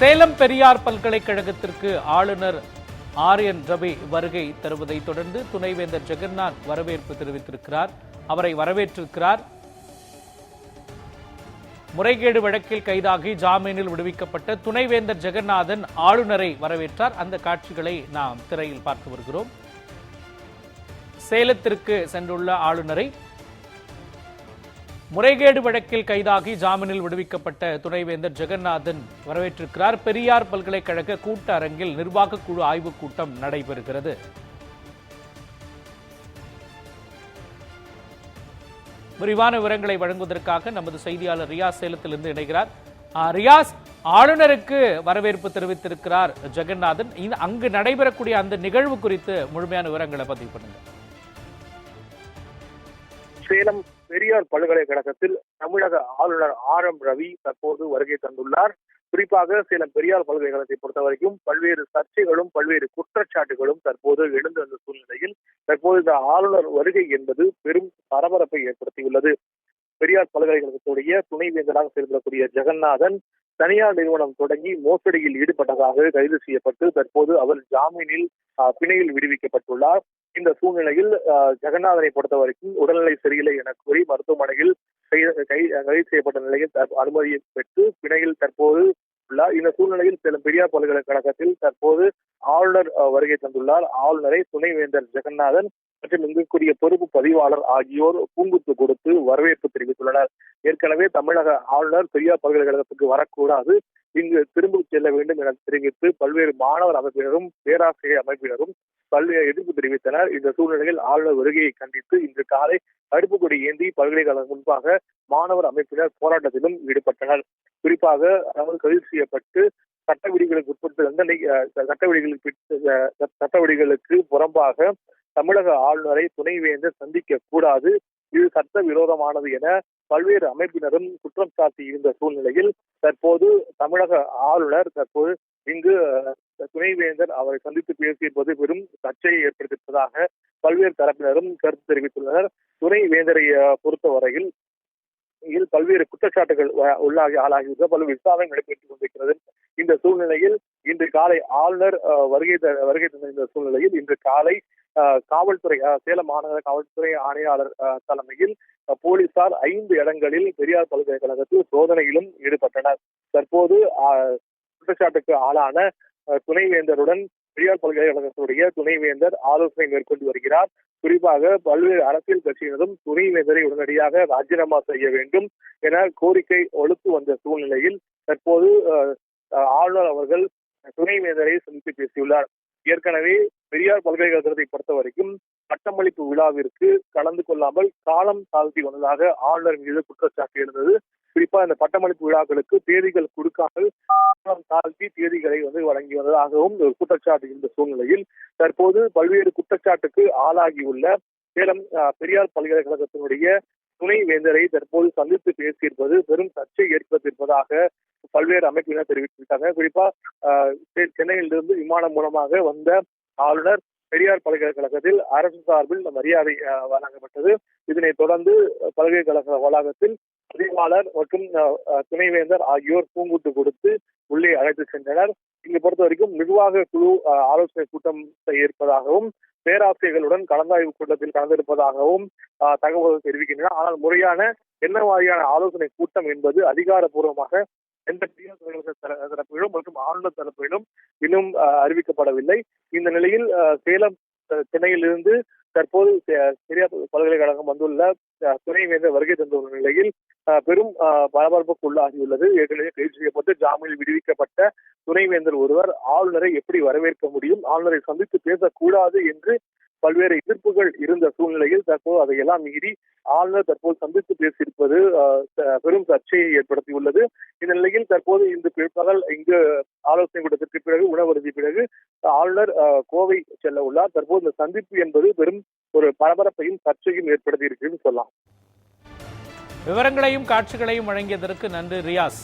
சேலம் பெரியார் பல்கலைக்கழகத்திற்கு ஆளுநர் R N Ravi வருகை தருவதை தொடர்ந்து துணைவேந்தர் ஜெகநாத் வரவேற்பு தெரிவித்திருக்கிறார். அவரை வரவேற்றிருக்கிறார். முறைகேடு வழக்கில் கைதாகி ஜாமீனில் விடுவிக்கப்பட்ட துணைவேந்தர் ஜெகநாதன் ஆளுநரை வரவேற்றார். அந்த காட்சிகளை நாம் திரையில் பார்த்து வருகிறோம். சேலத்திற்கு சென்றுள்ள ஆளுநரை முறைகேடு வழக்கில் கைதாகி ஜாமீனில் விடுவிக்கப்பட்ட துணைவேந்தர் ஜெகநாதன் வரவேற்றிருக்கிறார். பெரியார் பல்கலைக்கழக கூட்ட அரங்கில் நிர்வாக குழு ஆய்வுக் கூட்டம் நடைபெறுகிறது. விரிவான விவரங்களை வழங்குவதற்காக நமது செய்தியாளர் ரியாஸ் சேலத்திலிருந்து இணைகிறார். ரியாஸ் ஆளுநருக்கு வரவேற்பு தெரிவித்திருக்கிறார் ஜெகநாதன். அங்கு நடைபெறக்கூடிய அந்த நிகழ்வு குறித்து முழுமையான விவரங்களை பதிவு பண்ணுங்கள் சேலம் பெரியார் பல்கலைக்கழகத்தில் தமிழக ஆளுநர் ஆர் எம் ரவி தற்போது வருகை தந்துள்ளார். குறிப்பாக சேலம் பெரியார் பல்கலைக்கழகத்தை பொறுத்த வரைக்கும் பல்வேறு சர்ச்சைகளும் பல்வேறு குற்றச்சாட்டுகளும் தற்போது எழுந்த அந்த சூழ்நிலையில் தற்போது இந்த ஆளுநர் வருகை என்பது பெரும் பரபரப்பை ஏற்படுத்தியுள்ளது. பெரியார் பல்கலைக்கழகத்துடைய துணைவேந்தராக செயல்படக்கூடிய ஜெகநாதன் தனியார் நிறுவனம் தொடங்கி மோசடியில் ஈடுபட்டதாக கைது செய்யப்பட்டு தற்போது அவர் ஜாமீனில் பிணையில் விடுவிக்கப்பட்டுள்ளார். இந்த சூழ்நிலையில் ஜெகநாதனை பொறுத்த வரைக்கும் உடல்நிலை சரியில்லை என கூறி மருத்துவமனையில் கை- கை- கைது செய்யப்பட்ட நிலையில் அனுமதியை பெற்று பிணையில் தற்போது உள்ளார் இந்த சூழ்நிலையில் சில பெரியார் பல்கலைக்கழகத்தில் தற்போது ஆளுநர் வருகை தந்துள்ளார். ஆளுநரை துணைவேந்தர் ஜெகநாதன் மற்றும் இங்குக்குரிய பொறுப்பு பதிவாளர் ஆகியோர் பூங்குத்து கொடுத்து வரவேற்பு தெரிவித்துள்ளனர். ஏற்கனவே தமிழக ஆளுநர் பெரியார் பல்கலைக்கழகத்துக்கு வரக்கூடாது. இங்கு திரும்ப செல்ல வேண்டும் என தெரிவித்து பல்வேறு மாணவர் அமைப்பினரும் பேராசிரியர் அமைப்பினரும் பல்வேறு எதிர்ப்பு தெரிவித்தனர். இந்த சூழ்நிலையில் ஆளுநர் வருகையை கண்டித்து இன்று காலை கருப்பு கொடி ஏந்தி பல்கலைக்கழகம் முன்பாக மாணவர் அமைப்பினர் போராட்டத்திலும் ஈடுபட்டனர். குறிப்பாக அதாவது கைது செய்யப்பட்டு சட்ட விதிகளுக்கு உட்பட்டு தண்டனை சட்ட விதிகளுக்கு சட்ட விதிகளுக்கு புறம்பாக தமிழக ஆளுநரை துணைவேந்தர் சந்திக்க கூடாது இது சட்ட விரோதமானது என பல்வேறு அமைப்பினரும் குற்றம் சாட்டி இருந்த சூழ்நிலையில் தற்போது தமிழக ஆளுநர் தற்போது இங்கு துணைவேந்தர் அவரை சந்தித்து பேசியிருப்பது பெரும் சர்ச்சையை ஏற்படுத்தியிருப்பதாக பல்வேறு தரப்பினரும் கருத்து தெரிவித்துள்ளனர். துணைவேந்தரை பொறுத்தவரையில் இதில் பல்வேறு குற்றச்சாட்டுகள் உள்ளாகி ஆளாகியுள்ள பல்வேறு விசாரணை நடைபெற்றுக் கொண்டிருக்கிறது. இந்த சூழ்நிலையில் இன்று காலை ஆளுநர் வருகை த- வருகை தந்த இந்த சூழ்நிலையில் இன்று காலை காவல்துறை சேலம் மாநகர காவல்துறை ஆணையாளர் தலைமையில் போலீசார் ஐந்து இடங்களில் பெரியார் பல்கலைக்கழகத்தில் சோதனையிலும் ஈடுபட்டனர். தற்போது குற்றச்சாட்டுக்கு ஆளான துணைவேந்தருடன் பெரியார் பல்கலைக்கழகத்துடைய துணைவேந்தர் ஆலோசனை மேற்கொண்டு வருகிறார். குறிப்பாக பல்வேறு அரசியல் கட்சியினரும் துணைவேந்தரை உடனடியாக ராஜினாமா செய்ய வேண்டும் என கோரிக்கை ஒழுத்து வந்த சூழ்நிலையில் தற்போது ஆளுநர் அவர்கள் துணைவேந்தரை சந்தித்து பேசியுள்ளார். ஏற்கனவே பெரியார் பல்கலைக்கழகத்தை பொறுத்த வரைக்கும் பட்டமளிப்பு விழாவிற்கு கலந்து கொள்ளாமல் காலம் தாழ்த்தி வந்ததாக ஆளுநர் மீது குற்றச்சாட்டு இருந்தது குறிப்பா இந்த பட்டமளிப்பு விழாக்களுக்கு தேதிகள் கொடுக்காமல் காலம் தாழ்த்தி தேதிகளை வந்து வழங்கி வந்ததாகவும் ஒரு குற்றச்சாட்டு இருந்த சூழ்நிலையில் தற்போது பல்வேறு குற்றச்சாட்டுக்கு ஆளாகியுள்ள சேலம் பெரியார் பல்கலைக்கழகத்தினுடைய துணை வேந்தரை தற்போது சந்தித்து பேசியிருப்பது பெரும் சர்ச்சை ஏற்படுத்தியிருப்பதாக பல்வேறு அமைப்பினர் தெரிவித்திருக்காங்க. குறிப்பா செ- சென்னையிலிருந்து விமானம் மூலமாக வந்த ஆளுநர் பெரியார் பல்கலைக்கழகத்தில் அரசு சார்பில் இந்த மரியாதை வழங்கப்பட்டது. இதனைத் தொடர்ந்து பல்கலைக்கழக வளாகத்தில் பதிவாளர் மற்றும் துணைவேந்தர் ஆகியோர் பூங்குட்டு கொடுத்து உள்ளே அழைத்து சென்றனர். இங்கு பொறுத்த வரைக்கும் நிர்வாக குழு ஆலோசனை கூட்டம் இருப்பதாகவும் பேராசிரியர்களுடன் கலந்தாய்வு கூட்டத்தில் கலந்திருப்பதாகவும் தகவல்கள் தெரிவிக்கின்றன. ஆனால் முறையான என்ன மாதிரியான ஆலோசனை கூட்டம் என்பது அதிகாரப்பூர்வமாக எந்த பெரியார் தர- தரப்பிலும் மற்றும் ஆளுநர் தரப்பிலும் இன்னும் அறிவிக்கப்படவில்லை. இந்த நிலையில் சேலம் சென்னையிலிருந்து தற்போது பெரியார் பல்கலைக்கழகம் வந்துள்ள துணைவேந்தர் வருகை தந்துள்ள நிலையில் பெரும் பரபரப்புக்கு உள்ளாகியுள்ளது ஏற்கனவே கைது செய்யப்பட்டு ஜாமீனில் விடுவிக்கப்பட்ட துணைவேந்தர் ஒருவர் ஆளுநரை எப்படி வரவேற்க முடியும்? ஆளுநரை சந்தித்து பேசக்கூடாது என்று பல்வேறு எதிர்ப்புகள் இருந்த சூழ்நிலையில் தற்போது அதையெல்லாம் மீறி ஆளுநர் தற்போது சந்தித்து பேசியிருப்பது பெரும் சர்ச்சையை ஏற்படுத்தியுள்ளது. இந்த நிலையில் தற்போது இந்த பிற்பகல் இங்கு ஆலோசனை கூட்டத்திற்கு பிறகு உணவருதி பிறகு ஆளுநர் கோவை செல்ல உள்ளார். தற்போது இந்த சந்திப்பு என்பது பெரும் ஒரு பரபரப்பையும் சர்ச்சையும் ஏற்படுத்தி இருக்குன்னு சொல்லலாம். விவரங்களையும் காட்சிகளையும் வழங்கியதற்கு நன்றி ரியாஸ்.